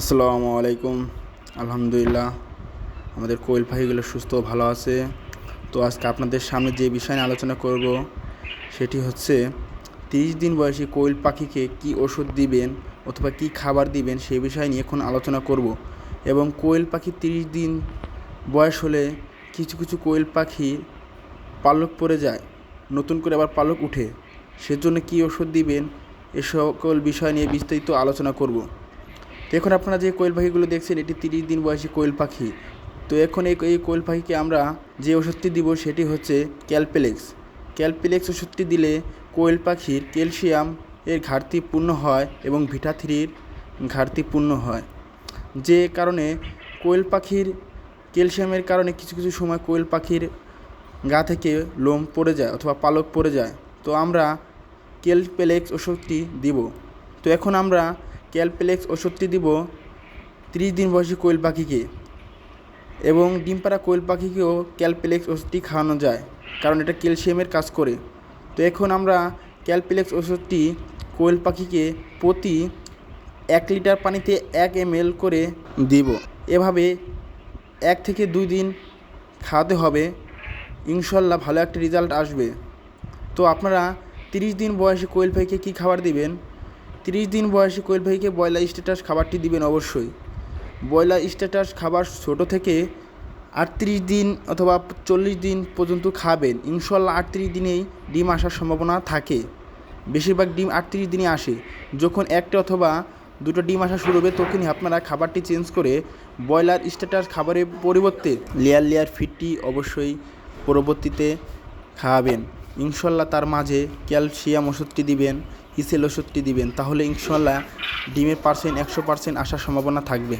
আসসালামু আলাইকুম। আলহামদুলিল্লাহ, আমাদের কোয়েল পাখিগুলো সুস্থ ভালো আছে। তো আজকে আপনাদের সামনে যে বিষয় নিয়ে আলোচনা করব, সেটি হচ্ছে তিরিশ দিন বয়সী কোয়েল পাখিকে কি ওষুধ দিবেন অথবা কি খাবার দিবেন সেই বিষয় নিয়ে এখন আলোচনা করব এবং কোয়েল পাখি তিরিশ দিন বয়স হলে কিছু কিছু কোয়েল পাখি পালক পড়ে যায়, নতুন করে আবার পালক উঠে। সেজন্য কি ওষুধ দিবেন, এ সকল বিষয় নিয়ে বিস্তারিত আলোচনা করব। এখন আপনারা যে কোয়েল পাখিগুলো দেখছেন, এটি তিরিশ দিন বয়সী কোয়েল পাখি। তো এখন এই এই কোয়েল পাখিকে আমরা যে ওষুধটি দিব, সেটি হচ্ছে ক্যালপেলেক্স। ক্যালপেলেক্স ওষুধটি দিলে কোয়েল পাখির ক্যালসিয়াম এর ঘাটতি পূর্ণ হয় এবং ভিটা থ্রির ঘাটতি পূর্ণ হয়। যে কারণে কোয়েল পাখির ক্যালসিয়ামের কারণে কিছু কিছু সময় কোয়েল পাখির গা থেকে লোম পড়ে যায় অথবা পালক পড়ে যায়। তো আমরা ক্যালপেলেক্স ওষুধটি দিব। তো এখন আমরা ক্যালপেলেক্স ওষুধটি দিব ত্রিশ দিন বয়সী কোয়েল পাখিকে। এবং ডিম পাড়া কোয়েল পাখিকেও ক্যালপেলেক্স ওষুধটি খাওয়ানো যায়, কারণ এটা ক্যালসিয়ামের কাজ করে। তো এখন আমরা ক্যালপেলেক্স ওষুধটি কোয়েল পাখিকে প্রতি এক লিটার পানিতে এক এম করে দিব। এভাবে এক থেকে দুই দিন খাওয়াতে হবে। ইনশাল্লাহ ভালো একটা রেজাল্ট আসবে। তো আপনারা তিরিশ দিন বয়সে কোয়েল পাখিকে কী খাবার দিবেন? তিরিশ দিন বয়সী কোয়েল পাখিকে ব্রয়লার স্ট্যাটাস খাবারটি দিবেন অবশ্যই। ব্রয়লার স্ট্যাটাস খাবার ছোট থেকে আটত্রিশ দিন অথবা চল্লিশ দিন পর্যন্ত খাবেন। ইনশাল্লাহ আটত্রিশ দিনেই ডিম আসার সম্ভাবনা থাকে। বেশিরভাগ ডিম আটত্রিশ দিনে আসে। যখন একটা অথবা দুটো ডিম আসা শুরু হবে, তখনই আপনারা খাবারটি চেঞ্জ করে ব্রয়লার স্ট্যাটাস খাবারের পরিবর্তে লেয়ার লেয়ার ফিডটি অবশ্যই পরবর্তীতে খাওয়াবেন ইনশাল্লাহ তার মাঝে ক্যালসিয়াম ওষুধটি দিবেন। ইসেল ওষুধটি দিবেন তাহলে ইনশাল্লাহ ডিমের পার্সেন্ট একশো পার্সেন্ট আসার সম্ভাবনা থাকবে।